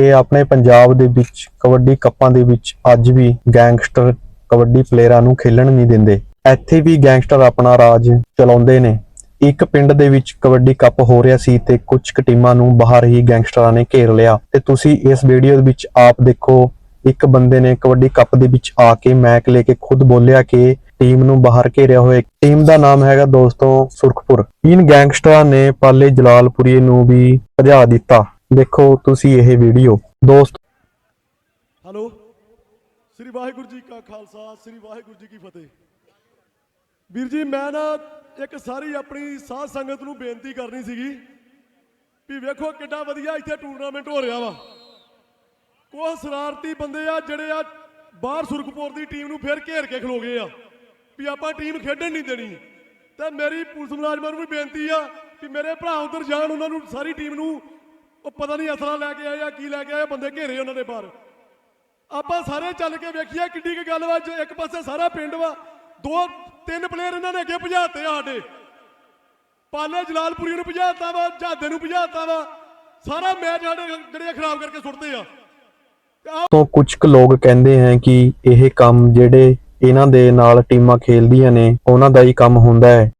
ਕਿ ਆਪਣੇ ਪੰਜਾਬ ਦੇ ਵਿੱਚ, ਕਬੱਡੀ ਕੱਪਾਂ ਦੇ ਵਿੱਚ ਅੱਜ ਵੀ ਗੈਂਗਸਟਰ ਕਬੱਡੀ ਪਲੇਅਰਾਂ ਨੂੰ ਖੇਲਣ ਨਹੀਂ ਦਿੰਦੇ। ਇੱਥੇ ਵੀ ਗੈਂਗਸਟਰ ਆਪਣਾ ਰਾਜ ਚਲਾਉਂਦੇ ਨੇ। ਇੱਕ ਪਿੰਡ ਦੇ ਵਿੱਚ ਕਬੱਡੀ ਕੱਪ ਹੋ ਰਿਹਾ ਸੀ ਤੇ ਕੁਝ ਕੁ ਟੀਮਾਂ ਨੂੰ ਬਾਹਰ ਹੀ ਗੈਂਗਸਟਰਾਂ ਨੇ ਘੇਰ ਲਿਆ। ਤੇ ਤੁਸੀਂ ਇਸ ਵੀਡੀਓ ਦੇ ਵਿੱਚ ਆਪ ਦੇਖੋ, ਇੱਕ ਬੰਦੇ ਨੇ ਕਬੱਡੀ ਕੱਪ ਦੇ ਵਿੱਚ ਆ ਕੇ ਮੈਕ ਲੈ ਕੇ ਖੁਦ ਬੋਲਿਆ ਕਿ ਟੀਮ ਨੂੰ ਬਾਹਰ ਘੇਰਿਆ ਹੋਇਆ। ਟੀਮ ਦਾ ਨਾਮ ਹੈਗਾ ਦੋਸਤੋ ਸੁਰਖਪੁਰ। ਇਨ ਗੈਂਗਸਟਰਾਂ ਨੇ ਪਾਲੇ ਜਲਾਲਪੁਰੀ ਨੂੰ ਵੀ ਭਜਾ ਦਿੱਤਾ। ਦੇਖੋ ਤੁਸੀਂ ਇਹ ਵੀਡੀਓ, ਦੋਸਤ। ਹੈਲੋ, ਸ੍ਰੀ ਵਾਹਿਗੁਰੂ ਜੀ ਕਾ ਖਾਲਸਾ, ਸ੍ਰੀ ਵਾਹਿਗੁਰੂ ਜੀ ਕੀ ਫਤਿਹ। ਵੀਰ ਜੀ, ਮੈਂ ਨਾ ਇੱਕ ਸਾਰੀ ਆਪਣੀ ਸਾਧ ਸੰਗਤ ਨੂੰ ਬੇਨਤੀ ਕਰਨੀ ਸੀਗੀ ਵੀ ਵੇਖੋ ਕਿੱਡਾ ਵਧੀਆ ਇੱਥੇ ਟੂਰਨਾਮੈਂਟ ਹੋ ਰਿਹਾ ਵਾ। ਕੋਹ ਸ਼ਰਾਰਤੀ ਬੰਦੇ ਆ ਜਿਹੜੇ ਆ ਬਾਹਰ ਸੁਰਖਪੁਰ ਦੀ ਟੀਮ ਨੂੰ ਫਿਰ ਘੇਰ ਕੇ ਖਲੋ ਗਏ ਆ ਵੀ ਆਪਾਂ ਟੀਮ ਖੇਡਣ ਨਹੀਂ ਦੇਣੀ। ਤੇ ਮੇਰੀ ਪੁਲਿਸ ਮੁਲਾਜ਼ਮਾਂ ਨੂੰ ਵੀ ਬੇਨਤੀ ਆ ਕਿ ਮੇਰੇ ਭਰਾ ਉਧਰ ਜਾਣ, ਉਹਨਾਂ ਨੂੰ ਸਾਰੀ ਟੀਮ ਨੂੰ ਉਹ ਪਤਾ ਨਹੀਂ ਅਸਲਾ ਲੈ ਕੇ ਆਏ ਆ ਕੀ ਲੈ ਕੇ ਆਏ, ਬੰਦੇ ਘੇਰੇ ਉਹਨਾਂ ਦੇ ਬਾਹਰ। ਆਪਾਂ ਸਾਰੇ ਚੱਲ ਕੇ ਵੇਖੀਏ ਕਿੱਡੀ ਕੀ ਗੱਲ ਵਾ, ਜੇ ਇੱਕ ਪਾਸੇ ਸਾਰਾ ਪਿੰਡ ਵਾ, ਦੋ, ਤਿੰਨ ਪਲੇਅਰ ਇਹਨਾਂ ਨੇ ਅੱਗੇ ਭਜਾਤੇ ਸਾਡੇ। ਪਾਲੇ ਜਲਾਲਪੁਰੀ ਨੂੰ ਭਜਾਤਾ ਵਾ ਜਾਦੇ ਨੂੰ ਭਜਾਤਾ ਵਾ, ਸਾਰਾ ਮੈਚ ਸਾਡੇ ਜਿਹੜੇ ਖਰਾਬ ਕਰਕੇ ਸੁੱਟਦੇ ਆ। ਤੇ ਤੋਂ ਕੁਝ ਕੁ ਲੋਕ ਕਹਿੰਦੇ ਹੈ ਕਿ ਇਹ ਕੰਮ ਜਿਹੜੇ ਇਹਨਾਂ ਦੇ ਨਾਲ ਟੀਮਾਂ ਖੇਲਦੀਆਂ ਨੇ, ਉਹਨਾਂ ਦਾ ਹੀ ਕੰਮ ਹੁੰਦਾ ਹੈ।